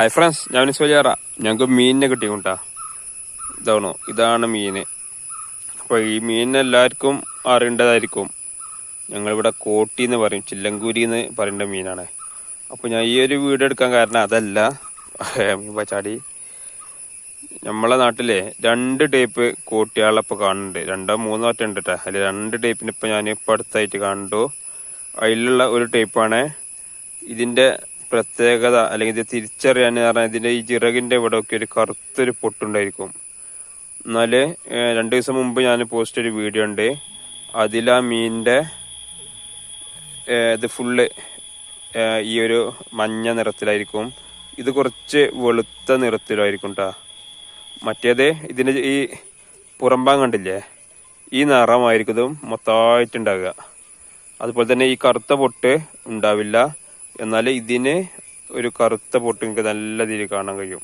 Hi friends ഞാൻ സോലിയാറ ഞങ്ങൾക്ക് മീനിനെ കിട്ടിയുണ്ടാ ഇതാണോ? ഇതാണ് മീന്. അപ്പോൾ ഈ മീനിനെ എല്ലാവർക്കും അറിയേണ്ടതായിരിക്കും. ഞങ്ങളിവിടെ കോട്ടി എന്ന് പറയും ചില്ലങ്കൂരി എന്ന് പറയേണ്ട മീനാണ്. അപ്പോൾ ഞാൻ ഈ ഒരു വീഡിയോ എടുക്കാൻ കാരണം അതല്ല. മീൻ പച്ചാടി നമ്മളെ നാട്ടിലെ രണ്ട് ടൈപ്പ് കോട്ടിയാളെ കാണുന്നുണ്ട്. രണ്ടോ മൂന്നോ ഒറ്റ ഉണ്ട് കേട്ടോ അതിൽ രണ്ട് ടൈപ്പിന് ഇപ്പം ഞാൻ ഇപ്പം അടുത്തായിട്ട് കണ്ടു അതിലുള്ള ഒരു ടൈപ്പാണ് ഇതിന്റെ പ്രത്യേകത അല്ലെങ്കിൽ ഇത് തിരിച്ചറിയാൻ പറഞ്ഞാൽ ഇതിന്റെ ഈ ചിറകിന്റെ ഇവിടെ ഒക്കെ ഒരു കറുത്തൊരു പൊട്ടുണ്ടായിരിക്കും. എന്നാൽ രണ്ടു ദിവസം മുമ്പ് ഞാൻ പോസ്റ്റ് ഒരു വീഡിയോ ഉണ്ട്. അതിൽ ആ മീനിന്റെ ഏഹ്, ഇത് ഫുള്ള് ഈ ഒരു മഞ്ഞ നിറത്തിലായിരിക്കും. ഇത് കുറച്ച് വെളുത്ത നിറത്തിലായിരിക്കും കേട്ടോ മറ്റേത് ഇതിന്റെ ഈ പുറമ്പാൻ കണ്ടില്ലേ? ഈ നിറമായിരിക്കും ഇതും മൊത്തമായിട്ടുണ്ടാകുക അതുപോലെ തന്നെ ഈ കറുത്ത പൊട്ട് ഉണ്ടാവില്ല. എന്നാൽ ഇതിന് ഒരു കറുത്ത പൊട്ട് നിങ്ങൾക്ക് നല്ല രീതിയിൽ കാണാൻ കഴിയും.